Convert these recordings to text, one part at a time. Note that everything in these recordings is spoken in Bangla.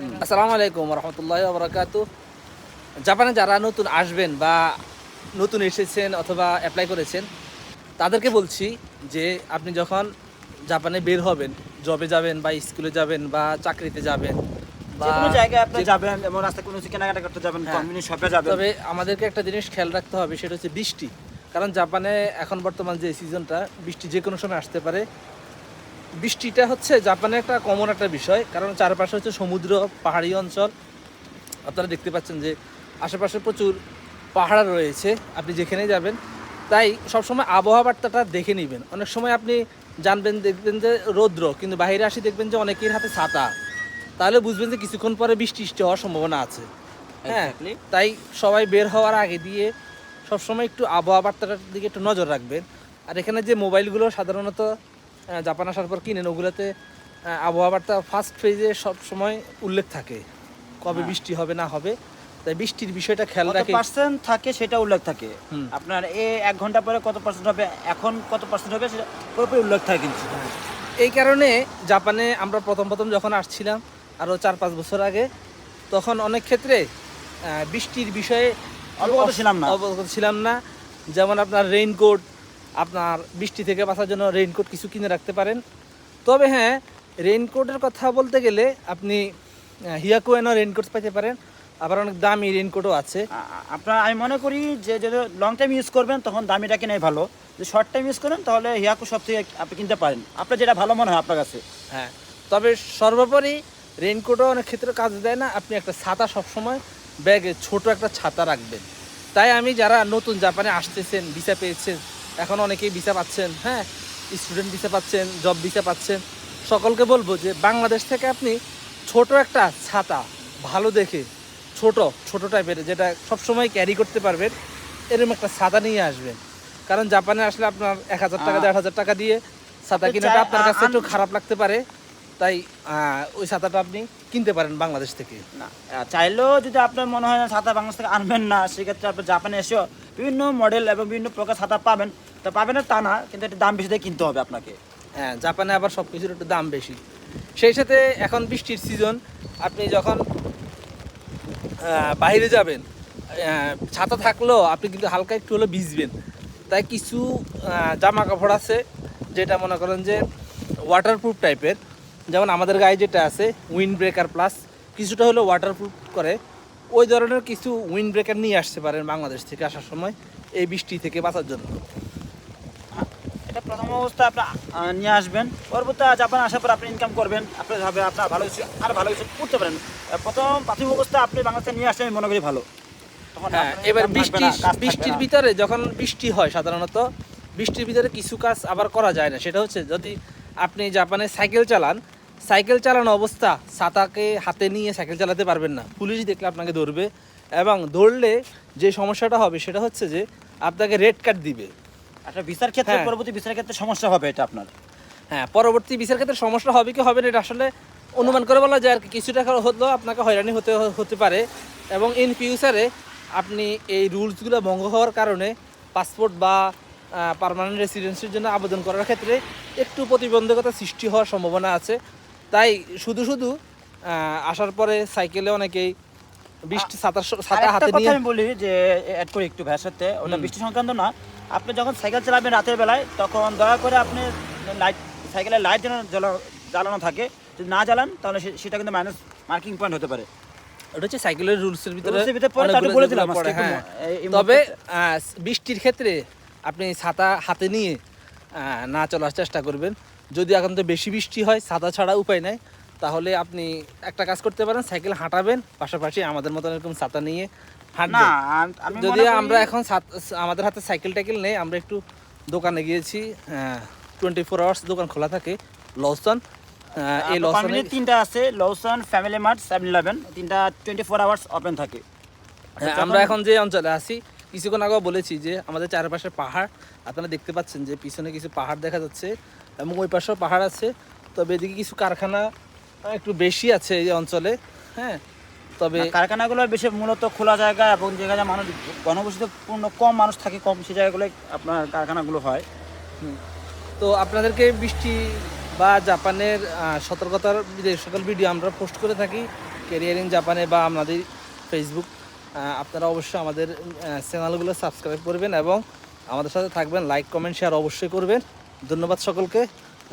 আসসালামু আলাইকুম রহমতুল্লাহ বরকাত জাপানে যারা নতুন আসবেন বা নতুন এসেছেন অথবা অ্যাপ্লাই করেছেন তাদেরকে বলছি যে আপনি যখন জাপানে বের হবেন জবে যাবেন বা স্কুলে যাবেন বা চাকরিতে যাবেন বা জায়গায় যাবেন এবং রাস্তায় কোনো কেনাকাটা যাবেন হ্যাঁ। যাবেন। তবে আমাদেরকে একটা জিনিস খেয়াল রাখতে হবে সেটা হচ্ছে বৃষ্টি। কারণ জাপানে এখন বর্তমান যে সিজনটা বৃষ্টি যে কোনো সময় আসতে পারে। বৃষ্টিটা হচ্ছে জাপানে একটা কমন একটা বিষয় কারণ চারপাশে হচ্ছে সমুদ্র পাহাড়ি অঞ্চল। আপনারা দেখতে পাচ্ছেন যে আশেপাশে প্রচুর পাহাড় রয়েছে আপনি যেখানেই যাবেন তাই সবসময় আবহাওয়া বার্তাটা দেখে নেবেন। অনেক সময় আপনি জানবেন দেখবেন যে রৌদ্র কিন্তু বাইরে আসি দেখবেন যে অনেকের হাতে ছাতা। তাহলে বুঝবেন যে কিছুক্ষণ পরে বৃষ্টি বৃষ্টি হওয়ার সম্ভাবনা আছে। হ্যাঁ তাই সবাই বের হওয়ার আগে দিয়ে সবসময় একটু আবহাওয়া বার্তাটার দিকে একটু নজর রাখবেন। আর এখানে যে মোবাইলগুলো সাধারণত জাপান আসার পর কিনেন ওগুলোতে আহ, আবহাওয়া বার্তা ফার্স্ট পেজে সব সময় উল্লেখ থাকে। কবে হ্যাঁ। বৃষ্টি হবে না হবে। তাই বৃষ্টির বিষয়টা খেয়াল রাখে। পার্সেন্ট থাকে সেটা উল্লেখ থাকে। আপনার এ এক ঘণ্টা পরে কত পার্সেন্ট হবে এখন কত পার্সেন্ট হবে সেটা পুরোপুরি উল্লেখ থাকে কিন্তু। এই কারণে জাপানে আমরা প্রথম প্রথম যখন আসছিলাম আরও চার পাঁচ বছর আগে তখন অনেক ক্ষেত্রে বৃষ্টির বিষয়ে অবগত ছিলাম না। অবগত ছিলাম না। যেমন আপনার রেইনকোট আপনার বৃষ্টি থেকে বাঁচার জন্য রেইনকোট কিছু কিনে রাখতে পারেন। তবে হ্যাঁ রেইনকোটের কথা বলতে গেলে আপনি হিয়াকুয়েনো রেইনকোট পাইতে পারেন। আবার অনেক দামি রেইনকোটও আছে। আপনার আমি মনে করি যে যদি লং টাইম ইউজ করবেন তখন দামিটা কেনাই ভালো। যদি শর্ট টাইম ইউজ করেন তাহলে হিয়াকু সব থেকে আপনি কিনতে পারেন। আপনার যেটা ভালো মনে হয় আপনার কাছে। হ্যাঁ তবে সর্বোপরি রেইনকোটও অনেক ক্ষেত্রে কাজ দেয় না। আপনি একটা ছাতা সবসময় ব্যাগে ছোট একটা ছাতা রাখবেন। তাই আমি যারা নতুন জাপানে আসতেছেন ভিসা পেয়েছেন এখন অনেকেই ভিসা পাচ্ছেন হ্যাঁ? স্টুডেন্ট ভিসা পাচ্ছেন জব ভিসা পাচ্ছেন। সকলকে বলব যে বাংলাদেশ থেকে আপনি ছোট একটা ছাতা ভালো দেখে ছোট ছোট টাইপের যেটা সবসময় ক্যারি করতে পারবেন এরকম একটা ছাতা নিয়ে আসবেন। কারণ জাপানে আসলে আপনার এক হাজার টাকা দেড় হাজার টাকা দিয়ে ছাতা কিনে কিনাটা আপনার কাছে একটু খারাপ লাগতে পারে। তাই ওই ছাতাটা আপনি কিনতে পারেন বাংলাদেশ থেকে। না চাইলেও যদি আপনার মনে হয় না ছাতা বাংলাদেশ থেকে আনবেন না সেক্ষেত্রে আপনি জাপানে এসেও বিভিন্ন মডেল এবং বিভিন্ন প্রকার ছাতা পাবেন। তা পাবেন না তা না কিন্তু একটু দাম বেশি দিয়ে কিনতে হবে আপনাকে। হ্যাঁ জাপানে আবার সব কিছুর একটু দাম বেশি। সেই সাথে এখন বৃষ্টির সিজন আপনি যখন বাইরে যাবেন ছাতা থাকলেও আপনি কিন্তু হালকা একটু হলে ভিজবেন। তাই কিছু জামা কাপড় আছে যেটা মনে করেন যে ওয়াটারপ্রুফ টাইপের যেমন আমাদের গায়ে যেটা আছে উইন্ড ব্রেকার প্লাস কিছুটা হলো ওয়াটারপ্রুফ করে ওই ধরনের কিছু উইন্ড ব্রেকার নিয়ে আসতে পারেন বাংলাদেশ থেকে আসার সময় এই বৃষ্টি থেকে বাঁচার জন্য। এটা প্রথম অবস্থা আপনি নিয়ে আসবেন। পরবর্তী জাপান আসার পর আপনি ইনকাম করবেন। আপনি ভাবে আপনার ভালো কিছু আর ভালো কিছু করতে পারেন। প্রথম প্রাথমিক অবস্থা আপনি বাংলাদেশে নিয়ে আসলে আমি মনে করি ভালো। হ্যাঁ এবার বৃষ্টি বৃষ্টির ভিতরে যখন বৃষ্টি হয় সাধারণত বৃষ্টির ভিতরে কিছু কাজ আবার করা যায় না। সেটা হচ্ছে যদি আপনি জাপানে সাইকেল চালান সাইকেল চালানো অবস্থা ছাতাকে হাতে নিয়ে সাইকেল চালাতে পারবেন না। পুলিশ দেখলে আপনাকে ধরবে এবং ধরলে যে সমস্যাটা হবে সেটা হচ্ছে যে আপনাকে রেড কার্ড দিবে। একটা বিচার ক্ষেত্রে হ্যাঁ। পরবর্তী বিচার ক্ষেত্রে সমস্যা হবে এটা আপনার? হ্যাঁ পরবর্তী বিচার ক্ষেত্রে সমস্যা হবে কি হবে না এটা আসলে অনুমান করে বলা যায় আর কি। কিছু টাকা হলেও আপনাকে হয়রানি হতে হতে পারে এবং ইন ফিউচারে আপনি এই রুলসগুলো ভঙ্গ হওয়ার কারণে পাসপোর্ট বা পার্মানেন্ট রেসিডেন্সির জন্য আবেদন করার ক্ষেত্রে একটু প্রতিবন্ধকতা সৃষ্টি হওয়ার সম্ভাবনা আছে। তাই শুধু শুধু আসার পরে সাইকেলে অনেকেই বৃষ্টি ছাতা ছাতা হাতে নিয়ে আমি বলি যে অ্যাড করি একটু ভাইয়ের সাথে ওটা বৃষ্টি সংক্রান্ত না। আপনি যখন সাইকেল চালাবেন রাতের বেলায় তখন দয়া করে আপনি লাইট সাইকেলের লাইট যেন জ্বালানো থাকে যদি না জ্বালান তাহলে সেটা কিন্তু মাইনাস মার্কিং পয়েন্ট হতে পারে। ওটা হচ্ছে সাইকেলের রুলসের ভিতরে হ্যাঁ। তবে বৃষ্টির ক্ষেত্রে আপনি ছাতা হাতে নিয়ে না চলার চেষ্টা করবেন। যদি এখন তো বেশি বৃষ্টি হয় ছাতা ছাড়া উপায় নাই তাহলে আপনি একটা কাজ করতে পারেন সাইকেল হাঁটাবেন পাশাপাশি আমাদের মতন এরকম ছাতা নিয়ে হাঁটবেন। যদি আমরা এখন আমাদের হাতে সাইকেল টাইকেল নেই আমরা একটু দোকানে গিয়েছি টোয়েন্টি ফোর আওয়ার্স দোকান খোলা থাকে লসন এই লসনে তিনটা আছে Lawson Family Mart Seven Eleven তিনটা টোয়েন্টি ফোর আওয়ার্স ওপেন থাকে হ্যাঁ, আমরা এখন যে অঞ্চলে আছি কিছুক্ষণ আগেও বলেছি যে আমাদের চারপাশে পাহাড় আপনারা দেখতে পাচ্ছেন যে পিছনে কিছু পাহাড় দেখা যাচ্ছে এবং ওই পাশেও পাহাড় আছে। তবে এদিকে কিছু কারখানা একটু বেশি আছে এই অঞ্চলে হ্যাঁ। তবে কারখানাগুলো বেশি মূলত খোলা জায়গা এবং যে জায়গায় মানুষ ঘনবসতিপূর্ণ কম মানুষ থাকে কম সেই জায়গাগুলোয় আপনার কারখানাগুলো হয়। তো আপনাদেরকে বৃষ্টি বা জাপানের সতর্কতার যে সকল ভিডিও আমরা পোস্ট করে থাকি কেরিয়ারিং জাপানে বা আমাদের ফেসবুক আপনারা অবশ্যই আমাদের চ্যানেলগুলো সাবস্ক্রাইব করবেন এবং আমাদের সাথে থাকবেন লাইক কমেন্ট শেয়ার অবশ্যই করবেন। ধন্যবাদ সকলকে।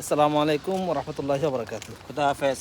আসসালামু আলাইকুম রহমতুল্লাহ বারকাতু খুদা হাফেজ।